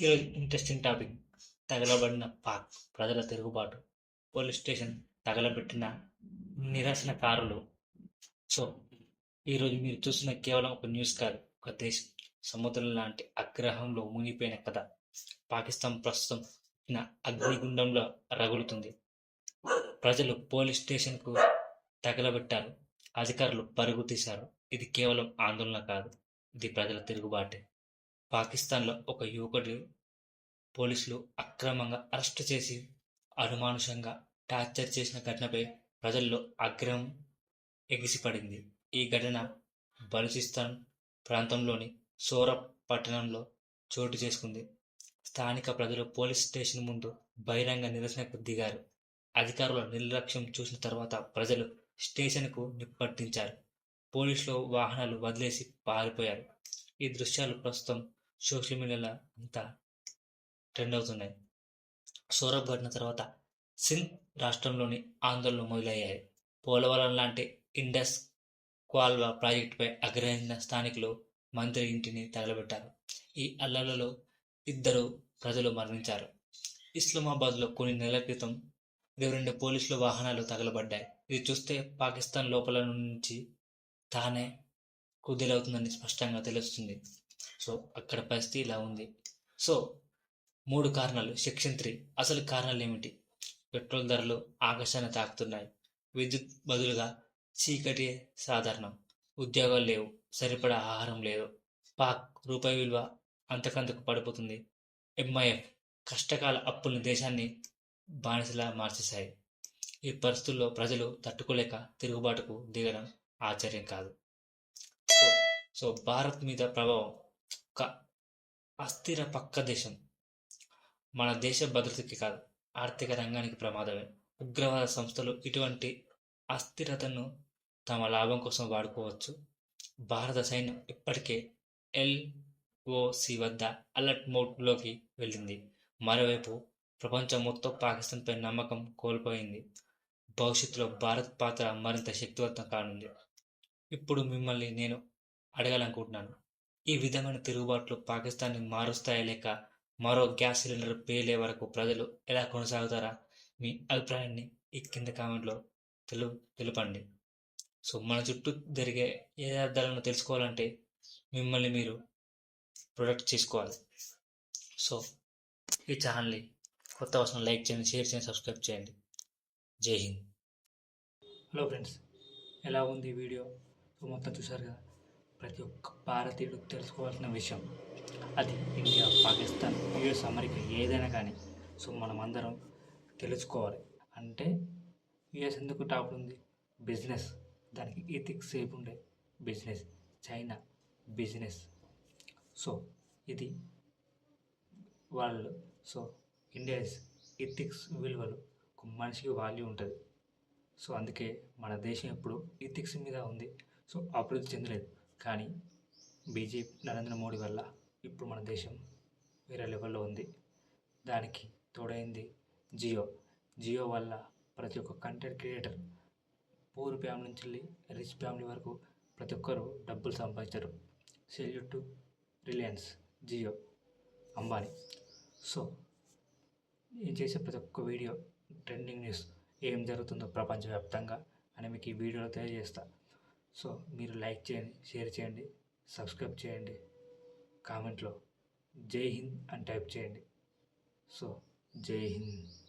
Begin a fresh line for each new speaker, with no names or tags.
Interesting topic తగలబడిన Pak ప్రజల తిరుగుబాటు. Police station తగలబెట్టిన నిరసనకారులు సో ఈరోజు మీరు చూసిన కేవలం ఒక న్యూస్ కాదు ఒక దేశం. సముద్రం లాంటి అగ్రహంలో మునిగిపోయిన కథ పాకిస్తాన్ ప్రస్తుతం నా అగ్నిగుండంలో రగులుతుంది. ప్రజలు పోలీస్ స్టేషన్కు తగలబెట్టారు. అధికారులు పరుగు తీశారు. ఇది కేవలం ఆందోళన కాదు ఇది ప్రజల తిరుగుబాటే. పాకిస్తాన్లో ఒక యువకుడు పోలీసులు అక్రమంగా అరెస్ట్ చేసి అనుమానుషంగా టార్చర్ చేసిన ఘటనపై ప్రజల్లో ఆగ్రహం ఎగిసిపడింది. ఈ ఘటన బలూచిస్తాన్ ప్రాంతంలోని సోరబ్ పట్టణంలో చోటు చేసుకుంది. స్థానిక ప్రజలు పోలీస్ స్టేషన్ ముందు బహిరంగ నిరసనకు దిగారు. అధికారుల నిర్లక్ష్యం చూసిన తర్వాత ప్రజలు స్టేషన్కు నిప్పట్టించారు. పోలీసులు వాహనాలు వదిలేసి పారిపోయారు. ఈ దృశ్యాలు ప్రస్తుతం సోషల్ మీడియాలో అంతా ట్రెండ్ అవుతున్నాయి. సౌరభ్ ఘటన తర్వాత సింధ్ రాష్ట్రంలోని ఆందోళనలు మొదలయ్యాయి. పోలవరం లాంటి ఇండస్ క్వాల్వా ప్రాజెక్టుపై అగ్రహించిన స్థానికులు మంత్రి ఇంటిని తగలబెట్టారు. ఈ అల్లర్లలో ఇద్దరు ప్రజలు మరణించారు. ఇస్లామాబాద్లో కొన్ని నెలల క్రితం ఇరవై రెండు పోలీసుల వాహనాలు తగలబడ్డాయి. ఇది చూస్తే పాకిస్తాన్ లోపల నుంచి తానే కుదేలవుతుందని స్పష్టంగా తెలుస్తుంది. సో అక్కడ పరిస్థితి ఇలా ఉంది. సో మూడు కారణాలు. Section three. అసలు కారణాలు ఏమిటి? పెట్రోల్ ధరలు ఆకాశాన్ని తాకుతున్నాయి. విద్యుత్ బదులుగా చీకటి సాధారణం. ఉద్యోగాలు లేవు. సరిపడా ఆహారం లేదు. పాక్ రూపాయి విలువ అంతకంతకు పడిపోతుంది. ఎంఐఎఫ్. కష్టకాల అప్పులను దేశాన్ని బానిసలా మార్చేశాయి. ఈ పరిస్థితుల్లో ప్రజలు తట్టుకోలేక తిరుగుబాటుకు దిగడం ఆశ్చర్యం కాదు. సో సో భారత్ మీద ప్రభావం ఒక అస్థిర పక్క దేశం. మన దేశ భద్రతకి కాదు ఆర్థిక రంగానికి ప్రమాదమే. ఉగ్రవాద సంస్థలు ఇటువంటి అస్థిరతను తమ లాభం కోసం వాడుకోవచ్చు. భారత సైన్యం ఇప్పటికే ఎల్ఓసి వద్ద అలర్ట్ మోడ్లోకి వెళ్ళింది. మరోవైపు ప్రపంచం మొత్తం పాకిస్తాన్పై నమ్మకం కోల్పోయింది. భవిష్యత్తులో భారత్ పాత్ర మరింత శక్తివంతం కానుంది. ఇప్పుడు మిమ్మల్ని నేను అడగాలనుకుంటున్నాను. ఈ విధమైన తిరుగుబాట్లు పాకిస్తాన్ని మారుస్తాయా లేక మరో గ్యాస్ సిలిండర్ పేలే వరకు ప్రజలు ఎలా కొనసాగుతారా? మీ అభిప్రాయాన్ని ఈ కింద కామెంట్లో తెలు తెలుపండి. సో మన చుట్టూ జరిగే యథార్థాలను తెలుసుకోవాలంటే మిమ్మల్ని మీరు ప్రొడక్ట్ చేసుకోవాలి. సో ఈ ఛానల్ని కొత్త అవసరం లైక్ చేయండి షేర్ చేయండి సబ్స్క్రైబ్ చేయండి. జై హింద్. హలో ఫ్రెండ్స్ ఎలా ఉంది వీడియో? సో మొత్తం చూసారు కదా ప్రతి ఒక్క భారతీయుడు తెలుసుకోవాల్సిన విషయం అది ఇండియా పాకిస్తాన్ యుఎస్ అమెరికా ఏదైనా కానీ. సో మనం అందరం తెలుసుకోవాలి. అంటే యుఎస్ ఎందుకు టాప్ ఉంది? బిజినెస్. దానికి ఇథిక్స్ సేపు ఉండే బిజినెస్. China business. సో ఇది వాళ్ళు సో ఇండియా ఇథిక్స్ విలువలు. ఒక మనిషికి వాల్యూ ఉంటుంది. సో అందుకే మన దేశం ఎప్పుడు ఇథిక్స్ మీద ఉంది. సో అభివృద్ధి చెందలేదు. కానీ బీజేపీ నరేంద్ర మోడీ వల్ల ఇప్పుడు మన దేశం వేరే లెవెల్లో ఉంది. దానికి తోడైంది జియో. జియో వల్ల ప్రతి ఒక్క కంటెంట్ క్రియేటర్ పూర్ ఫ్యామిలీ నుంచి వెళ్ళి రిచ్ ఫ్యామిలీ వరకు ప్రతి ఒక్కరు డబ్బులు సంపాదించారు. Salute to Reliance Jio Ambani so నేను చేసే ప్రతి ఒక్క వీడియో ట్రెండింగ్ న్యూస్ ఏం జరుగుతుందో ప్రపంచవ్యాప్తంగా అని మీకు ఈ వీడియోలో తెలియజేస్తాను సో మీరు లైక్ చేయండి షేర్ చేయండి సబ్స్క్రైబ్ చేయండి కామెంట్లో జై హింద్ అని టైప్ చేయండి. సో జై హింద్.